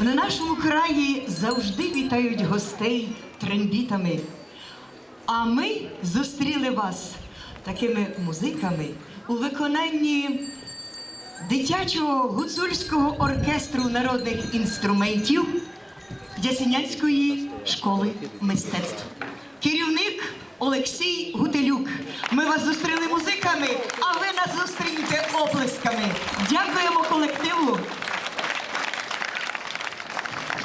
На нашому краї завжди вітають гостей трембітами. А ми зустріли вас такими музиками у виконанні дитячого гуцульського оркестру народних інструментів Ясенянської школи мистецтв. Керівник Олексій Гутелюк. Ми вас зустріли музиками, а ви нас зустріньте оплесками. Дякуємо колективу.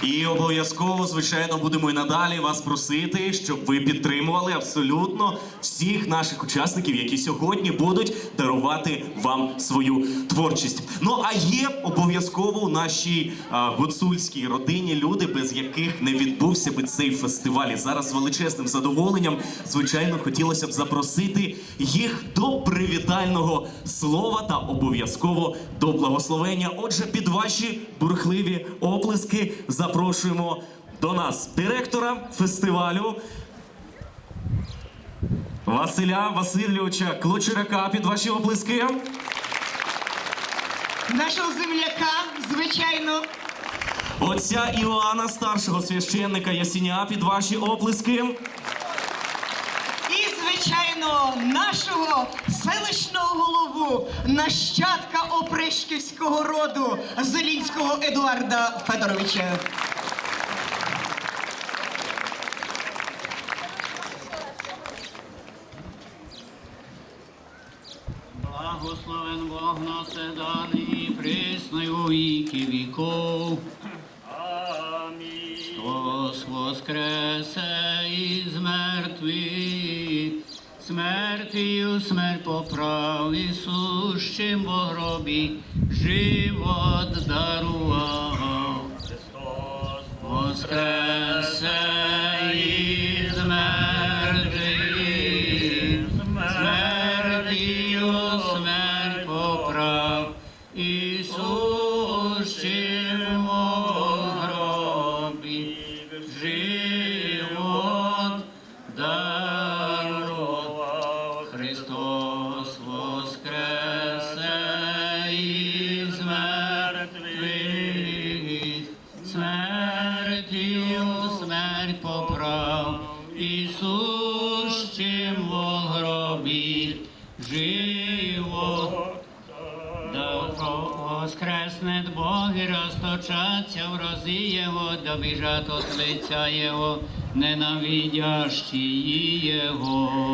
І обов'язково, звичайно, будемо і надалі вас просити, щоб ви підтримували абсолютно всіх наших учасників, які сьогодні будуть дарувати вам свою творчість. Ну а є обов'язково у нашій а, гуцульській родині люди, без яких не відбувся би цей фестиваль. І зараз з величезним задоволенням, звичайно, хотілося б запросити їх до привітального слова та обов'язково до благословення. Отже, під ваші бурхливі оплески запрошуємо до нас директора фестивалю. Василя Васильовича Клочеряка під ваші оплески. Нашого земляка, звичайно, Отця Іоанна, старшого священника Ясіня під ваші оплески. Звичайно, нашого селищного голову, нащадка опришківського роду Зелінського Едуарда Федоровича. Благословен Бог наседаний, пресной у віки віков. Христос воскресе із мертвих, смертію смерть поправ і сущим во гробі живот дарував. Христос воскресе із мертвих, смертію смерть смертію смерть поправ, і сущим во гробі живот Добро воскресне Бог і розточаться в рази Його, добіжать от лиця Його, ненавидящі Його.